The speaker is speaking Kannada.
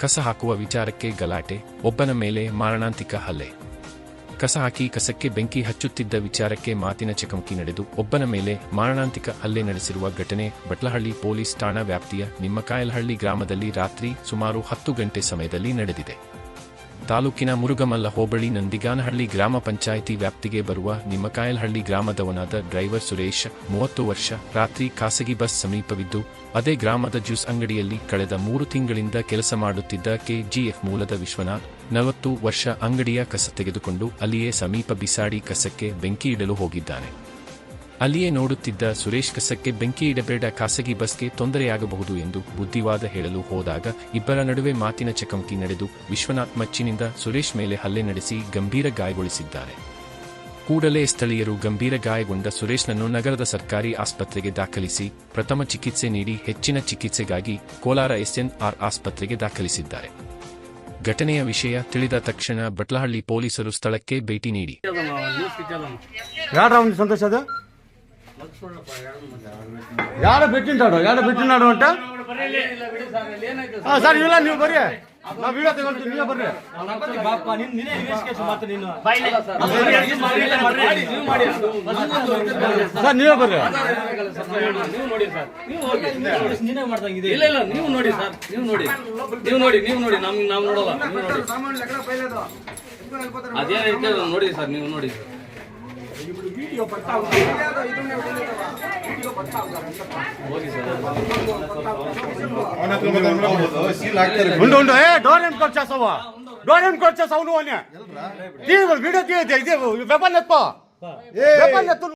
ಕಸ ಹಾಕುವ ವಿಚಾರಕ್ಕೆ ಗಲಾಟೆ, ಒಬ್ಬನ ಮೇಲೆ ಮಾರಣಾಂತಿಕ ಹಲ್ಲೆ. ಕಸ ಹಾಕಿ ಕಸಕ್ಕೆ ಬೆಂಕಿ ಹಚ್ಚುತ್ತಿದ್ದ ವಿಚಾರಕ್ಕೆ ಮಾತಿನ ಚಕಮಕಿ ನಡೆದು, ಒಬ್ಬನ ಮೇಲೆ ಮಾರಣಾಂತಿಕ ಹಲ್ಲೆ ನಡೆಸಿರುವ ಘಟನೆ ಬಟ್ಲಹಳ್ಳಿ ಪೊಲೀಸ್ ಠಾಣಾ ವ್ಯಾಪ್ತಿಯ ನಿಮ್ಮಕಾಯಲಹಳ್ಳಿ ಗ್ರಾಮದಲ್ಲಿ ರಾತ್ರಿ ಸುಮಾರು ಹತ್ತು ಗಂಟೆ ಸಮಯದಲ್ಲಿ ನಡೆದಿದೆ. ತಾಲೂಕಿನ ಮುರುಗಮಲ್ಲ ಹೋಬಳಿ ನಂದಿಗಾನಹಳ್ಳಿ ಗ್ರಾಮ ಪಂಚಾಯಿತಿ ವ್ಯಾಪ್ತಿಗೆ ಬರುವ ನಿಮ್ಮಕಾಯಲ್ಹಳ್ಳಿ ಗ್ರಾಮದವನಾದ ಡ್ರೈವರ್ ಸುರೇಶ್, ಮೂವತ್ತು ವರ್ಷ, ರಾತ್ರಿ ಖಾಸಗಿ ಬಸ್ ಸಮೀಪವಿದ್ದು, ಅದೇ ಗ್ರಾಮದ ಜ್ಯೂಸ್ ಅಂಗಡಿಯಲ್ಲಿ ಕಳೆದ ಮೂರು ತಿಂಗಳಿಂದ ಕೆಲಸ ಮಾಡುತ್ತಿದ್ದ ಕೆಜಿಎಫ್ ಮೂಲದ ವಿಶ್ವನಾಥ್, ನಲವತ್ತು ವರ್ಷ ಅಂಗಡಿಯ ಕಸ ತೆಗೆದುಕೊಂಡು ಅಲ್ಲಿಯೇ ಸಮೀಪ ಬಿಸಾಡಿ ಕಸಕ್ಕೆ ಬೆಂಕಿ ಇಡಲು ಹೋಗಿದ್ದಾನೆ. ಅಲ್ಲಿಯೇ ನೋಡುತ್ತಿದ್ದ ಸುರೇಶ್ ಕಸಕ್ಕೆ ಬೆಂಕಿ ಇಡಬೇಡ ಖಾಸಗಿ ಬಸ್ಗೆ ತೊಂದರೆಯಾಗಬಹುದು ಎಂದು ಬುದ್ಧಿವಾದ ಹೇಳಲು ಹೋದಾಗ ಇಬ್ಬರ ನಡುವೆ ಮಾತಿನ ಚಕಮಕಿ ನಡೆದು ವಿಶ್ವನಾಥ್ ಮಚ್ಚಿನಿಂದ ಸುರೇಶ್ ಮೇಲೆ ಹಲ್ಲೆ ನಡೆಸಿ ಗಂಭೀರ ಗಾಯಗೊಳಿಸಿದ್ದಾರೆ. ಕೂಡಲೇ ಸ್ಥಳೀಯರು ಗಂಭೀರ ಗಾಯಗೊಂಡ ಸುರೇಶ್ನನ್ನು ನಗರದ ಸರ್ಕಾರಿ ಆಸ್ಪತ್ರೆಗೆ ದಾಖಲಿಸಿ ಪ್ರಥಮ ಚಿಕಿತ್ಸೆ ನೀಡಿ ಹೆಚ್ಚಿನ ಚಿಕಿತ್ಸೆಗಾಗಿ ಕೋಲಾರ ಎಸ್ಎನ್ಆರ್ ಆಸ್ಪತ್ರೆಗೆ ದಾಖಲಿಸಿದ್ದಾರೆ. ಘಟನೆಯ ವಿಷಯ ತಿಳಿದ ತಕ್ಷಣ ಬಟ್ಲಹಳ್ಳಿ ಪೊಲೀಸರು ಸ್ಥಳಕ್ಕೆ ಭೇಟಿ ನೀಡಿ. ಸಂತೋಷ ಯಾರ ಬಿಟ್ಟಿಂಟಾಡು ಯಾರ ಬಿಟ್ಟಿನಾಡು ಅಂತ? ಹಾ ಸರ್ ಇಲ್ಲ ನೀವು ಬರ್ರಿ. ನಾವು ವಿಡಿಯೋ ತಗೊಳ್ತೀವಿ ನೀವೇ ಬರ್ರಿ. ಸರ್ ನೀವೇ ಬರ್ರಿ. ಇಲ್ಲ ಇಲ್ಲ ನೀವು ನೋಡಿ ಸರ್. ನೀವು ನೋಡಿ. ನೀವು ನೋಡಿ ನೀವು ನೋಡಿ. ನಾವು ನೋಡಲ್ಲ. ನೀವು ನೋಡಿ. ಅದೇನೈತೆ ನೋಡಿ ಸರ್. ನೀವು ನೋಡಿ ವಿಡಿಯೋ ಬರ್ತಾ ಉಂಡು ಉಂಡು. ಏ ಡೋರ್ ಏನು ಡೋರ್ ಏನು ಕೊಡ್ಸ ಅವನು. ಅವನೇ ವಿಡಿಯೋ ಇದೆ ಇದೆ ವೆಪನ್ ಎತ್ಕೋ. ವೆಪನ್ ಎತ್ತು.